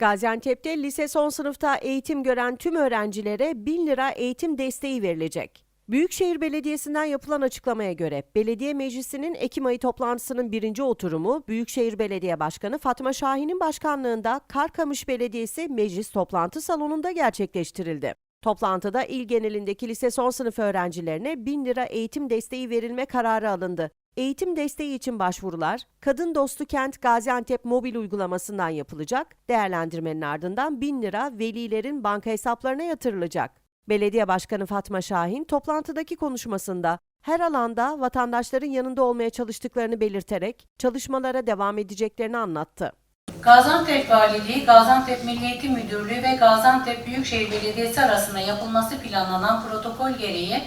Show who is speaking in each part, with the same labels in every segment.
Speaker 1: Gaziantep'te lise son sınıfta eğitim gören tüm öğrencilere 1000 lira eğitim desteği verilecek. Büyükşehir Belediyesi'nden yapılan açıklamaya göre Belediye Meclisi'nin Ekim ayı toplantısının birinci oturumu Büyükşehir Belediye Başkanı Fatma Şahin'in başkanlığında Karkamış Belediyesi Meclis Toplantı Salonu'nda gerçekleştirildi. Toplantıda il genelindeki lise son sınıf öğrencilerine 1000 lira eğitim desteği verilme kararı alındı. Eğitim desteği için başvurular Kadın Dostu Kent Gaziantep mobil uygulamasından yapılacak. Değerlendirmenin ardından 1000 lira velilerin banka hesaplarına yatırılacak. Belediye Başkanı Fatma Şahin toplantıdaki konuşmasında her alanda vatandaşların yanında olmaya çalıştıklarını belirterek çalışmalara devam edeceklerini anlattı.
Speaker 2: Gaziantep Valiliği, Gaziantep Milli Eğitim Müdürlüğü ve Gaziantep Büyükşehir Belediyesi arasında yapılması planlanan protokol gereği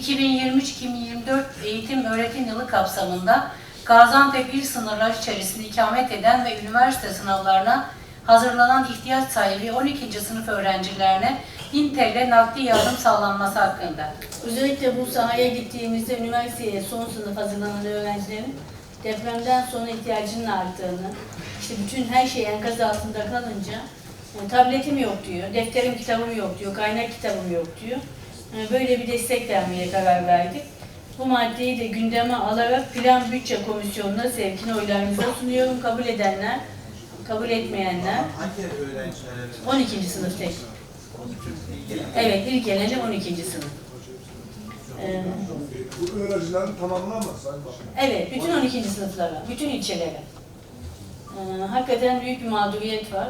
Speaker 2: 2023-2024 eğitim öğretim yılı kapsamında Gaziantep il sınırları içerisinde ikamet eden ve üniversite sınavlarına hazırlanan ihtiyaç sahibi 12. sınıf öğrencilerine 1000 TL nakdi yardım sağlanması hakkında.
Speaker 3: Özellikle bu sahaya gittiğimizde üniversiteye son sınıf hazırlanan öğrencilerin depremden sonra ihtiyacının arttığını, işte bütün her şey enkaz altında kalınca e, tabletim yok diyor, defterim kitabım yok diyor, kaynak kitabım yok diyor. E, Böyle bir destek vermeye karar verdik. Bu maddeyi de gündeme alarak Plan Bütçe Komisyonu'na sevkini oylarınıza sunuyorum. Kabul edenler, kabul etmeyenler
Speaker 4: Hangi öğrencilere
Speaker 3: 12. sınıf tek. Evet, ilk geneli 12. sınıf. Ee,
Speaker 5: Bu öğrencilerin tamamına mı?
Speaker 3: Evet, bütün 12. sınıflara, bütün ilçelere. Ee, hakikaten büyük bir mağduriyet var.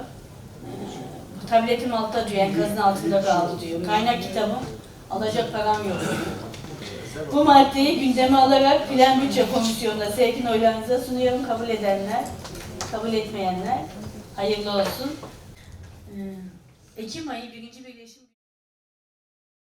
Speaker 3: Ee, tabletim altta diyor, enkazın altında kaldı diyor. Kaynak kitabım, alacak param yok. Bu maddeyi gündeme alarak Plan Bütçe Komisyonu'na sevkin oylarınıza sunuyorum. Kabul edenler, kabul etmeyenler hayırlı olsun. Ee, Ekim ayı birinci birleşim